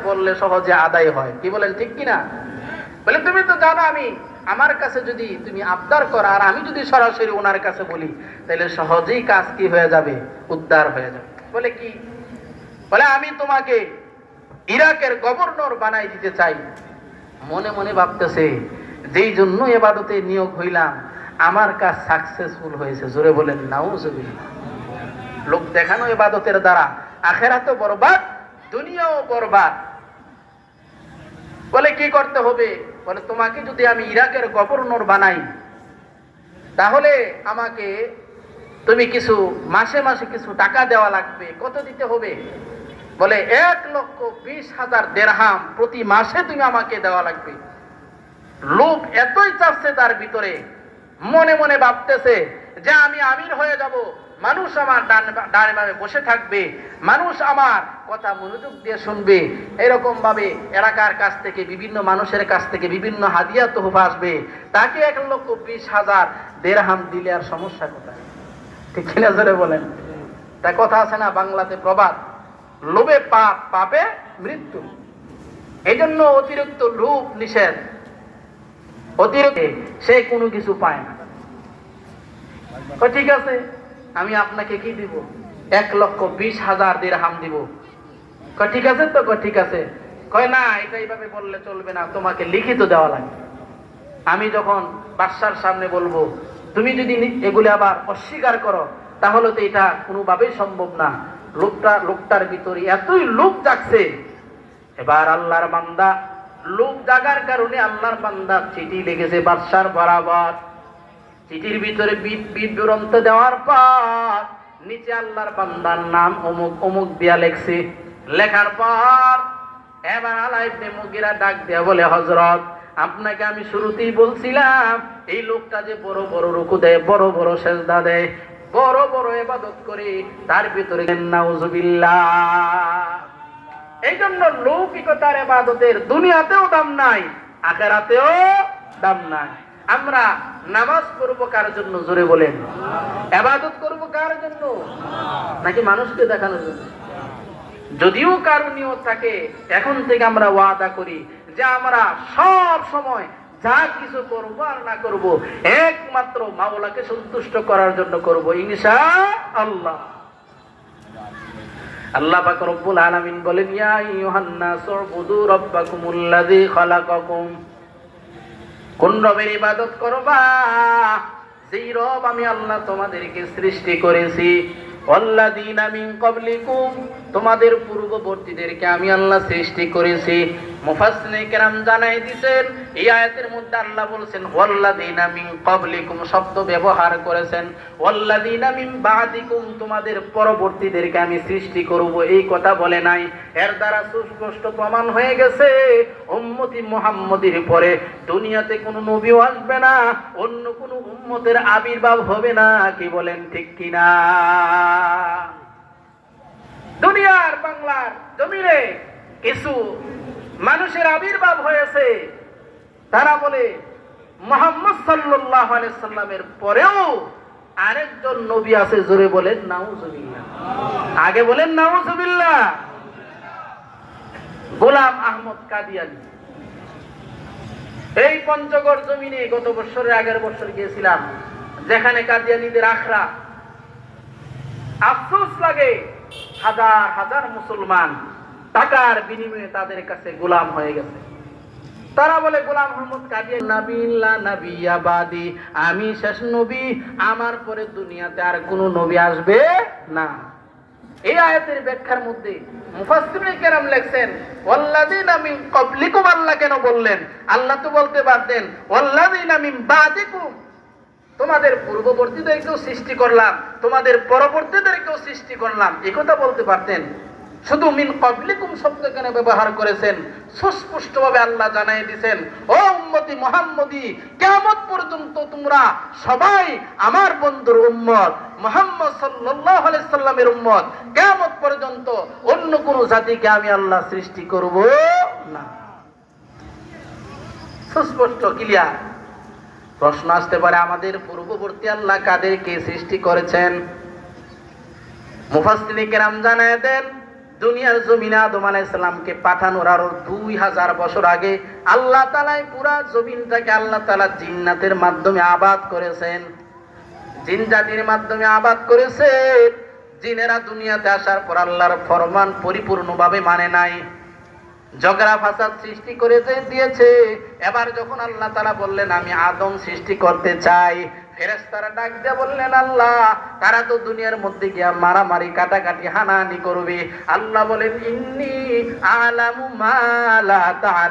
বললে সহজে আদায় হয়। কি বলেন, ঠিক কিনা? বলে তুমি তো জানো আমি, আমার কাছে যদি তুমি আবদার করো, আর আমি যদি সরাসরি ওনার কাছে বলি, তাহলে সহজেই কাজ কি হয়ে যাবে? উদ্ধার হয়ে যাবে। বলে কি? বলে, আমি তোমাকে ইরাকের গভর্নর বানাই দিতে চাই। মনে মনে ভাবতেছে, যেই জন্য এবাদতে নিয়োগ হইলাম, আমার কাজ সাকসেসফুল হয়েছে। জোরে বলেন, নাউজুবিল্লাহ। লোক দেখানো এবাদতের দ্বারা আখেরা তো বরবাদ দুনিয়াও বরবাদ। বলে কি করতে হবে? বলে, তোমাকে যদি আমি ইরাকের গভর্নর বানাই, তাহলে আমাকে তুমি কিছু, মাসে মাসে কিছু টাকা দেওয়া লাগবে। কত দিতে হবে? বলে, এক লক্ষ বিশ হাজার দেড়হাম প্রতি মাসে তুমি আমাকে দেওয়া লাগবে। লোক এতই চাচ্ছে তার ভিতরে। মনে মনে ভাবতেছে যে আমি আমির হয়ে যাব। মানুষ আমার ডান বামে বসে থাকবে, মানুষ আমার কথা মনোযোগ দিয়ে শুনবে। এরকম ভাবে এলাকার কাছ থেকে, বিভিন্ন মানুষের কাছ থেকে বিভিন্ন হাদিয়া তোহফা আসবে। তাকে এক লক্ষ বিশ হাজার দেড়হাম দিলে আর সমস্যা কোথায়? ঠিক কিনা জোরে বলেন? তা কথা আছে না, বাংলাতে প্রবাদ। লোভে পাপ, পাপে মৃত্যু। এই জন্য অতিরিক্ত লোভ নিষেধ। অতিরিক্ত সে কোনো কিছু পায় না। ঠিক আছে? আমি আপনাকে কি দিব? এক লক্ষ বিশ হাজার হাম দিব। ঠিক আছে তো? ঠিক আছে। কয়, না, এটা এইভাবে বললে চলবে না, তোমাকে লিখিত দেওয়া লাগবে। আমি যখন বাদশার সামনে বলব, তুমি যদি এগুলি আবার অস্বীকার করো, তাহলে তো এটা কোনোভাবেই সম্ভব না। লোকটা, লোকটার ভিতরে এতই লোক জাগছে। এবার আল্লাহর বান্দা, লোক জাগার কারণে আল্লাহর বান্দা চিঠি লেগেছে বাদশার বরাবর। চিঠির ভিতরে বিদ বিবরন্ত দেওয়ার পর নিচে আল্লাহর বান্দার নাম অমুক অমুক দিয়া লেখছে। লেখার পর এবার আলাই ইবনে মুগিরা ডাক দেয়া বলে, হযরত, আপনাকে আমি শুরুতেই বলছিলাম, এই লোকটা যে বড় বড় রুকু দেয়, বড় বড় সেজদা দেয়, বড় বড় এবাদত করে, তার ভিতরে এই জন্য লৌকিকতার এবাদতের দুনিয়াতেও দাম নাই, আখেরাতেও দাম নাই। আমরা নামাজ করব কার জন্য? জোরে বলেন। এবাদত করব কার জন্য? নাকি মানুষকে দেখানোর জন্য? যদিও কারও নিয়ত থাকে, এখন থেকে আমরা ওয়াদা করি যে আমরা সব সময় যা কিছু করব আর না করব, একমাত্র মাওলাকে সন্তুষ্ট করার জন্য করব ইনশা আল্লাহ আল্লাহ পাক রব্বুল আলামিন বলেন, ইয়া আইয়ুহান নাস, উবুদু রাব্বাকুমুল্লাযী খালাকাকুম। কোন রবের ইবাদত করবা? যেই রব আমি আল্লাহ তোমাদেরকে সৃষ্টি করেছি। অল্লাদিন তোমাদের পূর্ববর্তীদেরকে আমি আল্লাহ সৃষ্টি করেছি। জানাই মধ্যে আল্লাহ শব্দ ব্যবহার করেছেন তোমাদের পরবর্তীদেরকে আমি সৃষ্টি করব, এই কথা বলে নাই। এর দ্বারা সুস্পষ্ট প্রমাণ হয়ে গেছে, উম্মতি মুহাম্মদের পরে দুনিয়াতে কোনো নবীও আসবে না, অন্য কোনো উম্মতের আবির্ভাব হবে না, কি বলেন ঠিক কিনা? দুনিয়ার বাংলার জমিনে কিছু মানুষের আবির্ভাব হয়েছে। তারা বলে, মোহাম্মদ সাল্লামের পরেও আরেকজন নবী আছে, জোরে বলেন, নাউজুবিল্লাহ। আগে বলেন, নাউজুবিল্লাহ। গোলাম আহমদ কাদিয়ানি এই পঞ্চগড় জমিনে গত বছরের আগের বছর গিয়েছিলাম, যেখানে কাদিয়ানিদের আখড়া। আফসোস লাগে, হাজার হাজার মুসলমান টাকার বিনিময়ে তাদের কাছে গোলাম হয়ে গেছে। তারা বলে, গোলাম মোহাম্মদ কাদিয়ান নাবিল্লা নাবিয়াবাদি আমি শেষ নবী, আমার পরে দুনিয়াতে আর কোনো নবী আসবে না। এই আয়াতের ব্যাখ্যার মধ্যে মুফাসসিরিনে কেরাম লেখছেন, ওয়াল্লাযীনা মিন ক্বাবলিকুম আল্লাহ কেন বললেন? আল্লাহ তো বলতে পারতেন, ওয়াল্লাযীনা মিন বাদিকুম তোমাদের পূর্ববর্তীদেরকেও সৃষ্টি করলাম, তোমাদের পরবর্তীদেরকেও সৃষ্টি করলাম। এ কথা বলতে পারতেন শুধু মিন কবলিকুম শব্দ কেন ব্যবহার করেছেন? সুস্পষ্টভাবে আল্লাহ জানাই দিয়েছেন ও উম্মতি মোহাম্মদি কেমন পর্যন্ত তোমরা সবাই আমার বন্ধুর উম্মত, মোহাম্মদ সাল্লাহ সাল্লামের উম্মত। কেমন পর্যন্ত অন্য কোন জাতিকে আমি আল্লাহ সৃষ্টি করব না। সুস্পষ্ট, ক্লিয়ার। প্রশ্ন আসতে পারে, আমাদের পূর্ববর্তী আল্লাহ কাদেরকে সৃষ্টি করেছেন? মুফাসসিরিনে কেরাম জানায় দেন দুনিয়ার জমিনে আদম আলাইসাল্লামকে পাঠানোর আরও দুই হাজার বছর আগে আল্লাহ তালাই পুরা জমিনটাকে আল্লাহ তালা জিন্নাতের মাধ্যমে আবাদ করেছেন। জিন জাতির মাধ্যমে আবাদ করেছেন জিনেরা দুনিয়াতে আসার পর আল্লাহর ফরমান পরিপূর্ণভাবে মানে নাই। ঝগড়া ফাসাদ সৃষ্টি করেছে দিয়েছে। এবার যখন আল্লাহ তারা বললেন, আমি আদম সৃষ্টি করতে চাই ফেরেশতারা ডাক দিয়ে বললেন, আল্লাহ, তারা তো দুনিয়ার মধ্যে গিয়া মারামারি, কাটাকাটি, হানাহানি করবে। আল্লাহ বলেন, ইন্নি আলামু মা লা